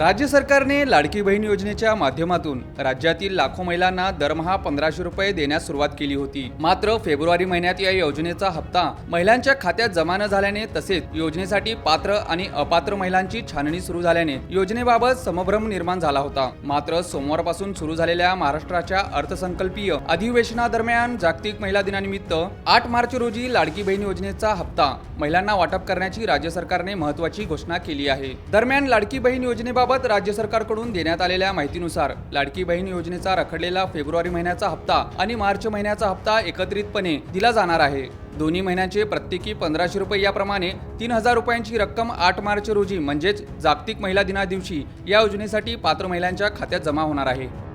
राज्य सरकारने लाडकी बहीण योजनेच्या माध्यमातून राज्यातील लाखो महिलांना दरमहा पंधराशे रुपये देण्यास सुरुवात केली होती. मात्र फेब्रुवारी महिन्यात या योजनेचा हप्ता महिलांच्या खात्यात जमा न झाल्याने तसेच योजनेसाठी पात्र आणि अपात्र महिलांची छाननी सुरू झाल्याने योजनेबाबत समभ्रम निर्माण झाला होता. मात्र सोमवारपासून सुरू झालेल्या महाराष्ट्राच्या अर्थसंकल्पीय अधिवेशनादरम्यान जागतिक महिला दिनानिमित्त आठ मार्च रोजी लाडकी बहीण योजनेचा हप्ता महिलांना वाटप करण्याची राज्य सरकारने महत्वाची घोषणा केली आहे. दरम्यान लाडकी बहीण योजनेबाबत राज्य सरकारकडून देण्यात आलेल्या माहितीनुसार लाडकी बहीण योजनेचा रखडलेला फेब्रुवारी महिन्याचा हप्ता आणि मार्च महिन्याचा हप्ता एकत्रितपणे दिला जाणार आहे. दोन्ही महिन्यांचे प्रत्येकी पंधराशे रुपये याप्रमाणे तीन हजार रुपयांची रक्कम आठ मार्च रोजी म्हणजेच जागतिक महिला दिना दिवशी या योजनेसाठी पात्र महिलांच्या खात्यात जमा होणार आहे.